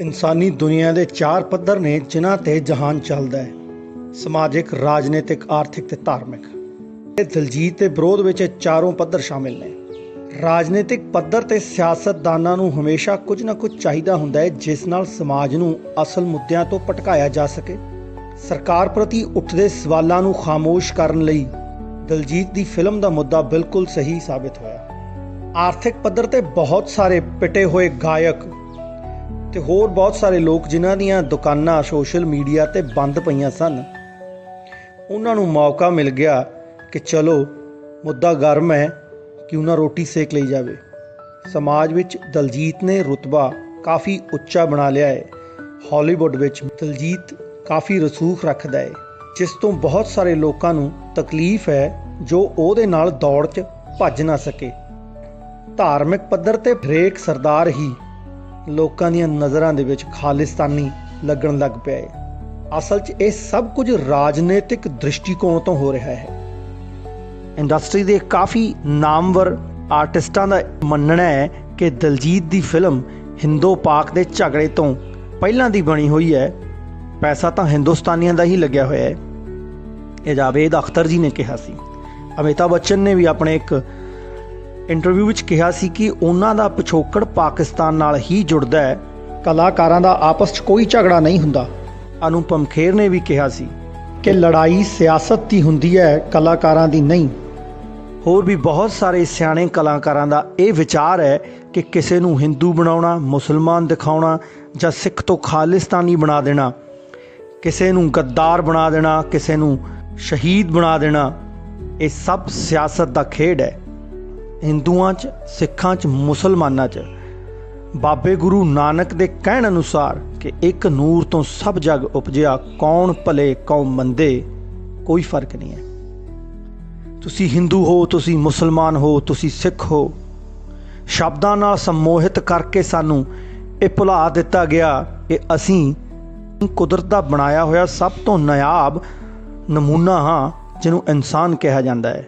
ਇਨਸਾਨੀ ਦੁਨੀਆ ਦੇ ਚਾਰ ਪੱਧਰ ਨੇ ਜਿਨ੍ਹਾਂ ਤੇ ਜਹਾਨ ਚੱਲਦਾ ਹੈ। ਸਮਾਜਿਕ, ਰਾਜਨੀਤਿਕ, ਆਰਥਿਕ ਤੇ ਧਾਰਮਿਕ। ਇਹ ਦਲਜੀਤ ਦੇ ਵਿਰੋਧ ਵਿੱਚ ਚਾਰੋਂ ਪੱਧਰ ਸ਼ਾਮਿਲ ਨੇ। ਰਾਜਨੀਤਿਕ ਪੱਧਰ ਤੇ ਸਿਆਸਤਦਾਨਾਂ ਨੂੰ ਹਮੇਸ਼ਾ ਕੁਝ ਨਾ ਕੁਝ ਚਾਹੀਦਾ ਹੁੰਦਾ ਹੈ, ਜਿਸ ਨਾਲ ਸਮਾਜ ਨੂੰ ਅਸਲ ਮੁੱਦਿਆਂ ਤੋਂ ਭਟਕਾਇਆ ਜਾ ਸਕੇ। ਸਰਕਾਰ ਪ੍ਰਤੀ ਉੱਠਦੇ ਸਵਾਲਾਂ ਨੂੰ ਖਾਮੋਸ਼ ਕਰਨ ਲਈ ਦਲਜੀਤ ਦੀ ਫਿਲਮ ਦਾ ਮੁੱਦਾ ਬਿਲਕੁਲ ਸਹੀ ਸਾਬਿਤ ਹੋਇਆ। ਆਰਥਿਕ ਪੱਧਰ ਤੇ ਬਹੁਤ ਸਾਰੇ ਪਿਟੇ ਹੋਏ ਗਾਇਕ ਤੇ ਹੋਰ ਬਹੁਤ ਸਾਰੇ ਲੋਕ ਜਿਨ੍ਹਾਂ ਦੀਆਂ ਦੁਕਾਨਾਂ ਸੋਸ਼ਲ ਮੀਡੀਆ ਤੇ ਬੰਦ ਪਈਆਂ ਸਨ। ਉਹਨਾਂ ਨੂੰ ਮੌਕਾ ਮਿਲ ਗਿਆ ਕਿ ਚਲੋ, ਮੁੱਦਾ ਗਰਮ ਹੈ ਕਿ ਉਹਨਾਂ ਰੋਟੀ ਸੇਕ ਲਈ ਜਾਵੇ। ਸਮਾਜ ਵਿੱਚ ਦਲਜੀਤ ਨੇ ਰੁਤਬਾ ਕਾਫੀ ਉੱਚਾ ਬਣਾ ਲਿਆ ਹੈ। ਹਾਲੀਵੁੱਡ ਵਿੱਚ ਦਲਜੀਤ ਕਾਫੀ ਰਸੂਖ ਰੱਖਦਾ ਹੈ, ਜਿਸ ਤੋਂ ਬਹੁਤ ਸਾਰੇ ਲੋਕਾਂ ਨੂੰ ਤਕਲੀਫ ਹੈ ਜੋ ਉਹਦੇ ਨਾਲ ਦੌੜ 'ਚ ਭੱਜ ਨਾ ਸਕੇ। ਧਾਰਮਿਕ ਪੱਧਰ ਤੇ ਹਰੇਕ ਸਰਦਾਰ ਹੀ ਲੋਕਾਂ ਦੀਆਂ ਨਜ਼ਰਾਂ ਦੇ ਵਿੱਚ ਖਾਲਿਸਤਾਨੀ ਲੱਗਣ ਲੱਗ ਪਿਆ ਹੈ। ਅਸਲ 'ਚ ਇਹ ਸਭ ਕੁਝ ਰਾਜਨੀਤਿਕ ਦ੍ਰਿਸ਼ਟੀਕੋਣ ਤੋਂ ਹੋ ਰਿਹਾ ਹੈ। ਇੰਡਸਟਰੀ ਦੇ ਕਾਫੀ ਨਾਮਵਰ ਆਰਟਿਸਟਾਂ ਦਾ ਮੰਨਣਾ ਹੈ ਕਿ ਦਲਜੀਤ ਦੀ ਫਿਲਮ ਹਿੰਦੋ ਪਾਕ ਦੇ ਝਗੜੇ ਤੋਂ ਪਹਿਲਾਂ ਦੀ ਬਣੀ ਹੋਈ ਹੈ। ਪੈਸਾ ਤਾਂ ਹਿੰਦੁਸਤਾਨੀਆਂ ਦਾ ਹੀ ਲੱਗਿਆ ਹੋਇਆ ਹੈ। ਇਹ ਜਾਵੇਦ ਅਖਤਰ ਜੀ ਨੇ ਕਿਹਾ ਸੀ। ਅਮਿਤਾਭ ਬੱਚਨ ਨੇ ਵੀ ਆਪਣੇ ਇੱਕ ਇੰਟਰਵਿਊ ਵਿੱਚ ਕਿਹਾ ਸੀ ਕਿ ਉਹਨਾਂ ਦਾ ਪਿਛੋਕੜ ਪਾਕਿਸਤਾਨ ਨਾਲ ਹੀ ਜੁੜਦਾ ਹੈ। ਕਲਾਕਾਰਾਂ ਦਾ ਆਪਸ 'ਚ ਕੋਈ ਝਗੜਾ ਨਹੀਂ ਹੁੰਦਾ। ਅਨੁਪਮ ਖੇਰ ਨੇ ਵੀ ਕਿਹਾ ਸੀ ਕਿ ਲੜਾਈ ਸਿਆਸਤ ਦੀ ਹੁੰਦੀ ਹੈ, ਕਲਾਕਾਰਾਂ ਦੀ ਨਹੀਂ। ਹੋਰ ਵੀ ਬਹੁਤ ਸਾਰੇ ਸਿਆਣੇ ਕਲਾਕਾਰਾਂ ਦਾ ਇਹ ਵਿਚਾਰ ਹੈ ਕਿ ਕਿਸੇ ਨੂੰ ਹਿੰਦੂ ਬਣਾਉਣਾ, ਮੁਸਲਮਾਨ ਦਿਖਾਉਣਾ ਜਾਂ ਸਿੱਖ ਤੋਂ ਖਾਲਿਸਤਾਨੀ ਬਣਾ ਦੇਣਾ, ਕਿਸੇ ਨੂੰ ਗੱਦਾਰ ਬਣਾ ਦੇਣਾ, ਕਿਸੇ ਨੂੰ ਸ਼ਹੀਦ ਬਣਾ ਦੇਣਾ, ਇਹ ਸਭ ਸਿਆਸਤ ਦਾ ਖੇਡ ਹੈ। ਹਿੰਦੂਆਂ 'ਚ, ਸਿੱਖਾਂ 'ਚ, ਮੁਸਲਮਾਨਾਂ 'ਚ। ਬਾਬੇ ਗੁਰੂ ਨਾਨਕ ਦੇ ਕਹਿਣ ਅਨੁਸਾਰ ਕਿ ਇੱਕ ਨੂਰ ਤੋਂ ਸਭ ਜਗ ਉਪਜਿਆ, ਕੌਣ ਭਲੇ, ਕੌਣ ਮੰਦੇ, ਕੋਈ ਫ਼ਰਕ ਨਹੀਂ ਹੈ। ਤੁਸੀਂ ਹਿੰਦੂ ਹੋ, ਤੁਸੀਂ ਮੁਸਲਮਾਨ ਹੋ, ਤੁਸੀਂ ਸਿੱਖ ਹੋ। ਸ਼ਬਦਾਂ ਨਾਲ ਸੰਮੋਹਿਤ ਕਰਕੇ ਸਾਨੂੰ ਇਹ ਭੁਲਾ ਦਿੱਤਾ ਗਿਆ ਕਿ ਅਸੀਂ ਕੁਦਰਤ ਦਾ ਬਣਾਇਆ ਹੋਇਆ ਸਭ ਤੋਂ ਨਾਇਆਬ ਨਮੂਨਾ ਹਾਂ, ਜਿਹਨੂੰ ਇਨਸਾਨ ਕਿਹਾ ਜਾਂਦਾ ਹੈ।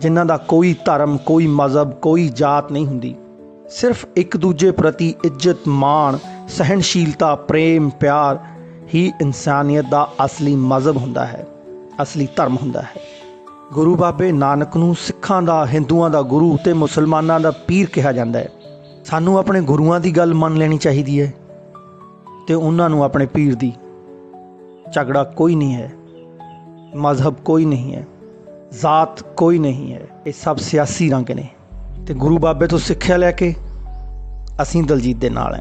ਜਿਨ੍ਹਾਂ ਦਾ ਕੋਈ ਧਰਮ, ਕੋਈ ਮਜ਼ਹਬ, ਕੋਈ ਜਾਤ ਨਹੀਂ ਹੁੰਦੀ। ਸਿਰਫ ਇੱਕ ਦੂਜੇ ਪ੍ਰਤੀ ਇੱਜ਼ਤ, ਮਾਣ, ਸਹਿਣਸ਼ੀਲਤਾ, ਪ੍ਰੇਮ, ਪਿਆਰ ਹੀ ਇਨਸਾਨੀਅਤ ਦਾ ਅਸਲੀ ਮਜ਼ਹਬ ਹੁੰਦਾ ਹੈ, ਅਸਲੀ ਧਰਮ ਹੁੰਦਾ ਹੈ। ਗੁਰੂ ਬਾਬੇ ਨਾਨਕ ਨੂੰ ਸਿੱਖਾਂ ਦਾ, ਹਿੰਦੂਆਂ ਦਾ ਗੁਰੂ ਤੇ ਮੁਸਲਮਾਨਾਂ ਦਾ ਪੀਰ ਕਿਹਾ ਜਾਂਦਾ ਹੈ। ਸਾਨੂੰ ਆਪਣੇ ਗੁਰੂਆਂ ਦੀ ਗੱਲ ਮੰਨ ਲੈਣੀ ਚਾਹੀਦੀ ਹੈ ਤੇ ਉਹਨਾਂ ਨੂੰ ਆਪਣੇ ਪੀਰ ਦੀ ਝਗੜਾ ਕੋਈ ਨਹੀਂ ਹੈ, ਮਜ਼ਹਬ ਕੋਈ ਨਹੀਂ ਹੈ। ਜ਼ਾਤ ਕੋਈ ਨਹੀਂ ਹੈ ਇਹ ਸਭ ਸਿਆਸੀ ਰੰਗ ਨੇ ਤੇ ਗੁਰੂ ਬਾਬੇ ਤੋਂ ਸਿੱਖਿਆ ਲੈ ਕੇ ਅਸੀਂ ਦਲਜੀਤ ਦੇ ਨਾਲ ਹਾਂ